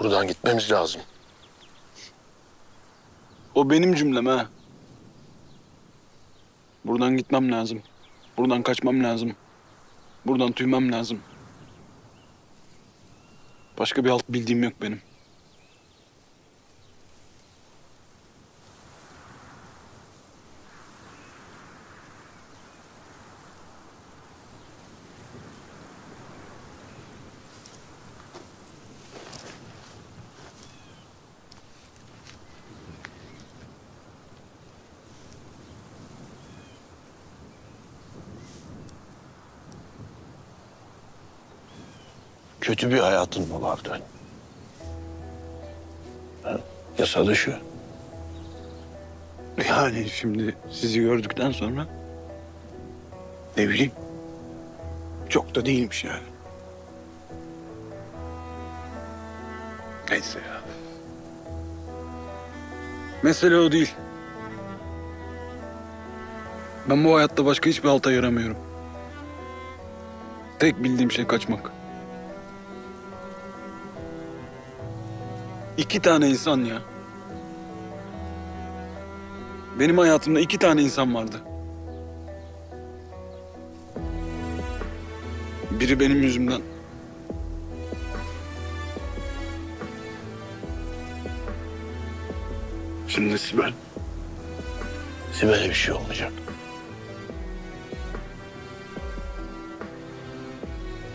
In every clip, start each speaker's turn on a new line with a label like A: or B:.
A: Buradan gitmemiz lazım.
B: O benim cümlem ha. Buradan gitmem lazım. Buradan kaçmam lazım. Buradan tüymem lazım. Başka bir alt bildiğim yok benim.
A: Kötü bir hayatın mı vardı? Ha? Yasa dışı.
B: Yani şimdi sizi gördükten sonra ne bileyim çok da değilmiş yani. Neyse ya. Mesele o değil. Ben bu hayatta başka hiçbir alta yaramıyorum. Tek bildiğim şey kaçmak. İki tane insan ya. Benim hayatımda iki tane insan vardı. Biri benim yüzümden. Şimdi Sibel.
A: Sibel'e bir şey olmayacak.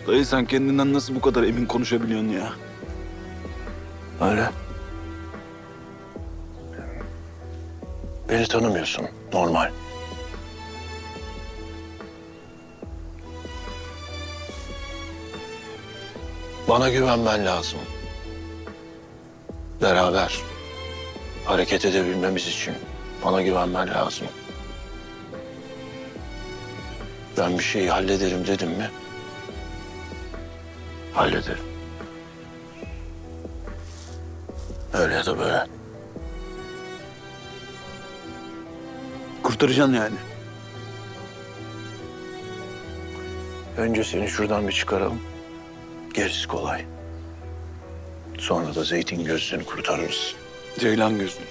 B: Dayı sen kendinden nasıl bu kadar emin konuşabiliyorsun ya?
A: Öyle. Beni tanımıyorsun. Normal. Bana güvenmen lazım. Beraber hareket edebilmemiz için bana güvenmen lazım. Ben bir şeyi hallederim dedim mi? Hallederim. Öyle ya da böyle.
B: Kurtaracaksın yani.
A: Önce seni şuradan bir çıkaralım. Gerisi kolay. Sonra da zeytin gözlüğünü kurtarırız.
B: Ceylan gözlü.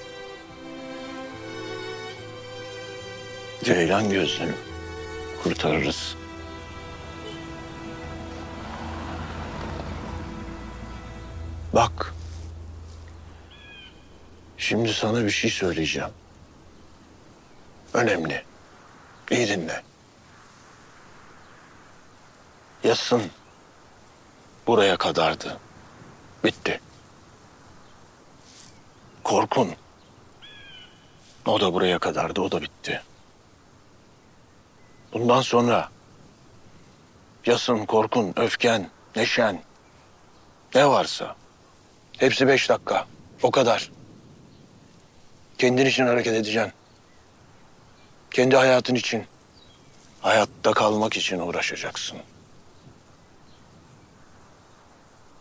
A: Ceylan gözlüğünü kurtarırız. Bak. Şimdi sana bir şey söyleyeceğim. Önemli. İyi dinle. Yasın buraya kadardı. Bitti. Korkun. O da buraya kadardı, o da bitti. Bundan sonra yasın, korkun, öfken, neşen ne varsa hepsi beş dakika. O kadar. Kendin için hareket edeceksin. Kendi hayatın için, hayatta kalmak için uğraşacaksın.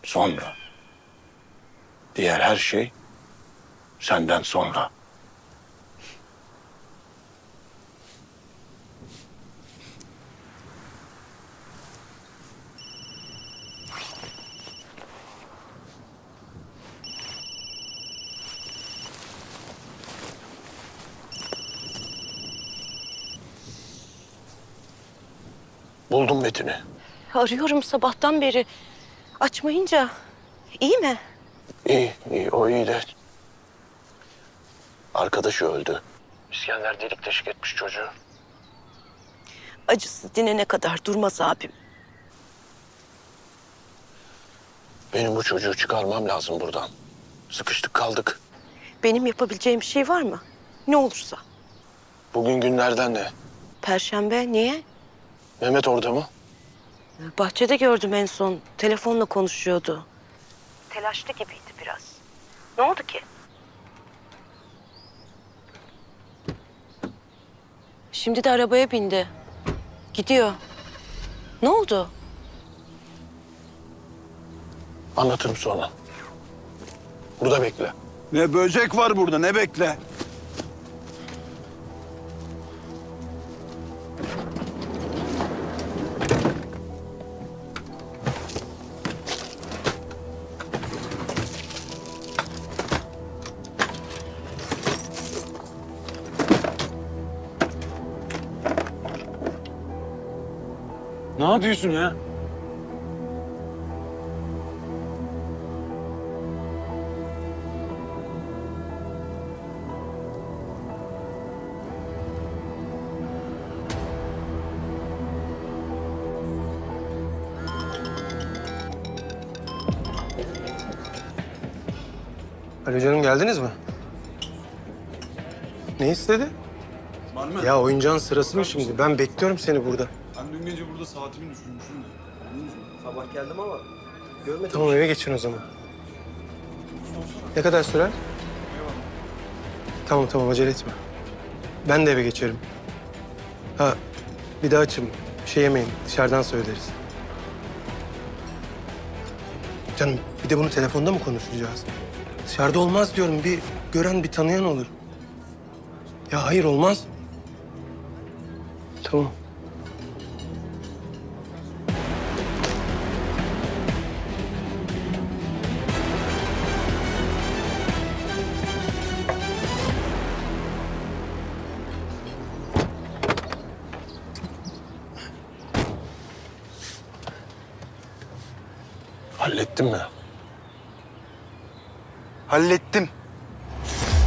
A: Sonra diğer her şey senden sonra. Buldum Metin'i.
C: Arıyorum sabahtan beri. Açmayınca. iyi mi?
A: İyi, iyi. O iyi de. Arkadaşı öldü. İskender delik deşik etmiş çocuğu.
C: Acısı dinene kadar durmaz abim.
A: Benim bu çocuğu çıkarmam lazım buradan. Sıkıştık kaldık.
C: Benim yapabileceğim bir şey var mı? Ne olursa.
A: Bugün günlerden ne?
C: Perşembe niye?
A: Mehmet orada mı?
C: Bahçede gördüm en son. Telefonla konuşuyordu. Telaşlı gibiydi biraz. Ne oldu ki? Şimdi de arabaya bindi. Gidiyor. Ne oldu?
A: Anlatırım sonra. Burada bekle.
B: Ne böcek var burada ne bekle.
D: Ne yapıyorsun ya?
E: Alo canım geldiniz mi? Ne istedi? Ya oyuncağın sırası mı şimdi? Ben bekliyorum seni burada.
B: Ben dün gece burada saatimi düşürmüşüm de.
F: Sabah geldim ama görmedim.
E: Tamam eve geçin o zaman. Ne kadar sürer? Tamam tamam acele etme. Ben de eve geçerim. Ha bir daha açım. Bir şey yemeyin. Dışarıdan söyleriz. Canım bir de bunu telefonda mı konuşacağız? Dışarıda olmaz diyorum. Bir gören bir tanıyan olur. Ya hayır olmaz. Tamam.
A: Hallettin mi?
B: Hallettim.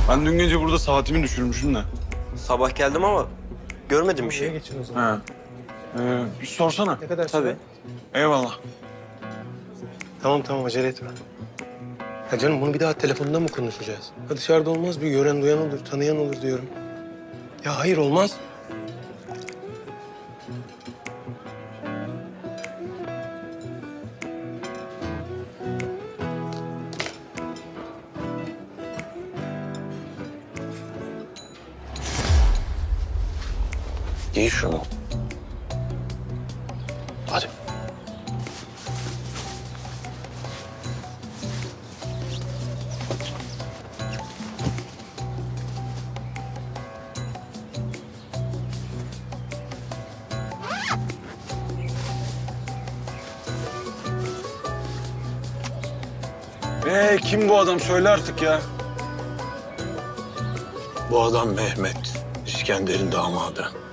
B: Ben dün gece burada saatimi düşürmüşüm de.
F: Sabah geldim ama görmedim bir şey.
E: geçin o zaman.
B: Ha. Ee, bir sorsana.
E: Ne kadar
F: Tabii.
E: sürer?
B: Eyvallah.
E: Tamam tamam acele etme. Ya canım bunu bir daha telefonda mı konuşacağız? Ha dışarıda olmaz bir gören duyan olur, tanıyan olur diyorum. Ya hayır olmaz.
A: Giy şunu. Hadi.
B: Ee, kim bu adam? Söyle artık ya.
A: Bu adam Mehmet. İskender'in damadı.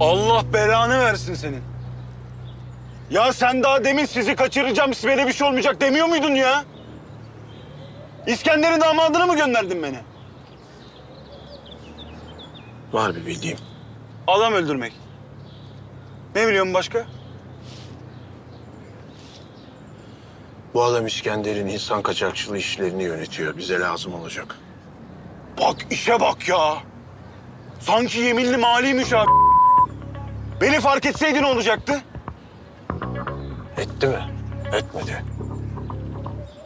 B: Allah belanı versin senin. Ya sen daha demin sizi kaçıracağım, böyle bir şey olmayacak demiyor muydun ya? İskender'in damadını mı gönderdin beni?
A: Var bir bildiğim.
B: Adam öldürmek. Ne biliyorsun başka?
A: Bu adam İskender'in insan kaçakçılığı işlerini yönetiyor. Bize lazım olacak.
B: Bak işe bak ya. Sanki yeminli maliymiş abi. Beni fark etseydi ne olacaktı?
A: Etti mi? Etmedi.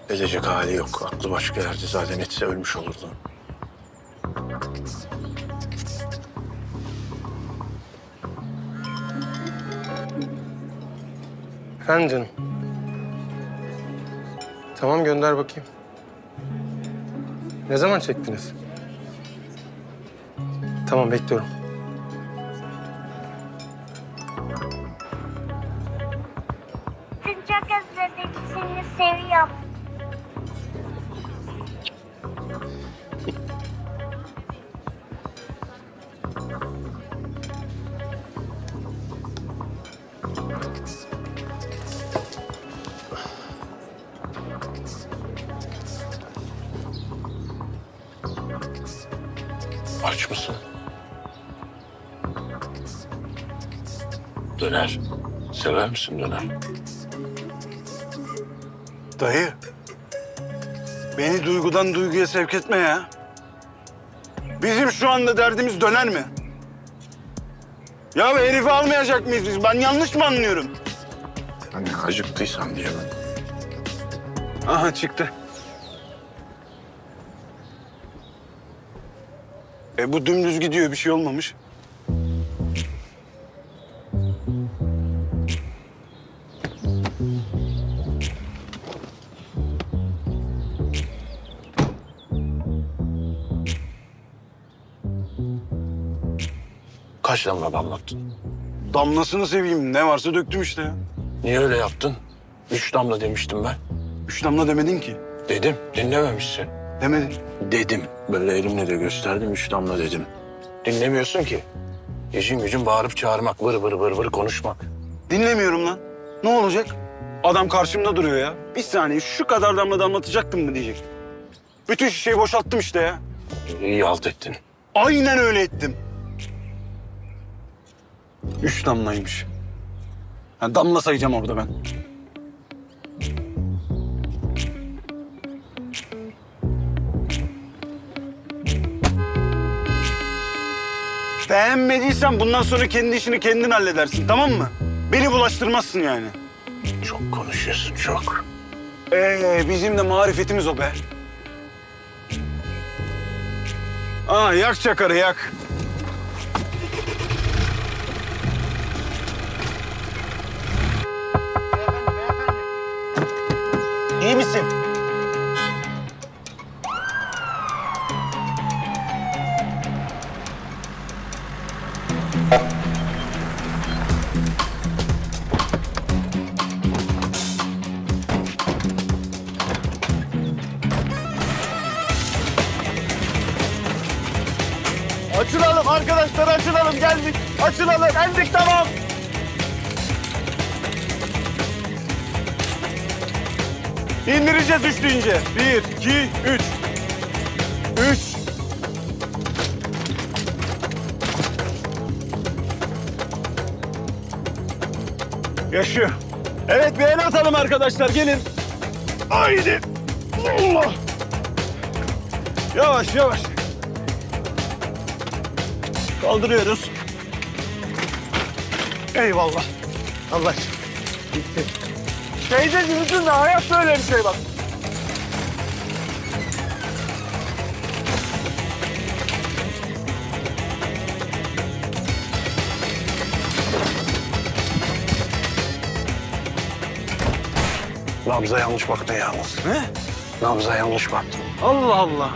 A: Edecek hali yok. Aklı başka yerde zaten etse ölmüş olurdu.
E: Efendim. Tamam gönder bakayım. Ne zaman çektiniz? Tamam bekliyorum.
G: Seviyorum.
A: Aç mısın? Döner. Sever misin döner?
B: Dayı. Beni duygudan duyguya sevk etme ya. Bizim şu anda derdimiz döner mi? Ya herifi almayacak mıyız biz? Ben yanlış mı anlıyorum?
A: Hani acıktıysan diye ben.
B: Aha çıktı. E bu dümdüz gidiyor bir şey olmamış.
A: Kaç damla damlattın?
B: Damlasını seveyim ne varsa döktüm işte ya.
A: Niye öyle yaptın? Üç damla demiştim ben.
B: Üç damla demedin ki.
A: Dedim. Dinlememişsin.
B: Demedin.
A: Dedim. Böyle elimle de gösterdim. Üç damla dedim. Dinlemiyorsun ki. İşin gücün bağırıp çağırmak, vır vır vır vır konuşmak.
B: Dinlemiyorum lan. Ne olacak? Adam karşımda duruyor ya. Bir saniye şu kadar damla damlatacaktım mı diyecek. Bütün şişeyi boşalttım işte ya.
A: İyi halt ettin.
B: Aynen öyle ettim. Üç damlaymış. Ha, damla sayacağım orada ben. Beğenmediysen bundan sonra kendi işini kendin halledersin tamam mı? Beni bulaştırmazsın yani.
A: Çok konuşuyorsun çok.
B: Ee, bizim de marifetimiz o be. Aa, yak çakarı yak. Açılalım arkadaşlar açılalım geldik. Açılalım geldik tamam. İndireceğiz üç. Bir, iki, üç. Üç. Yaşıyor. Evet bir el atalım arkadaşlar gelin. Haydi. Allah. Yavaş yavaş. Kaldırıyoruz. Eyvallah. Allah. Gitti. Teyzeciğim üzülme hayat böyle bir şey bak.
A: Nabza yanlış baktın yalnız.
B: Ne?
A: Nabza yanlış baktın.
B: Allah Allah.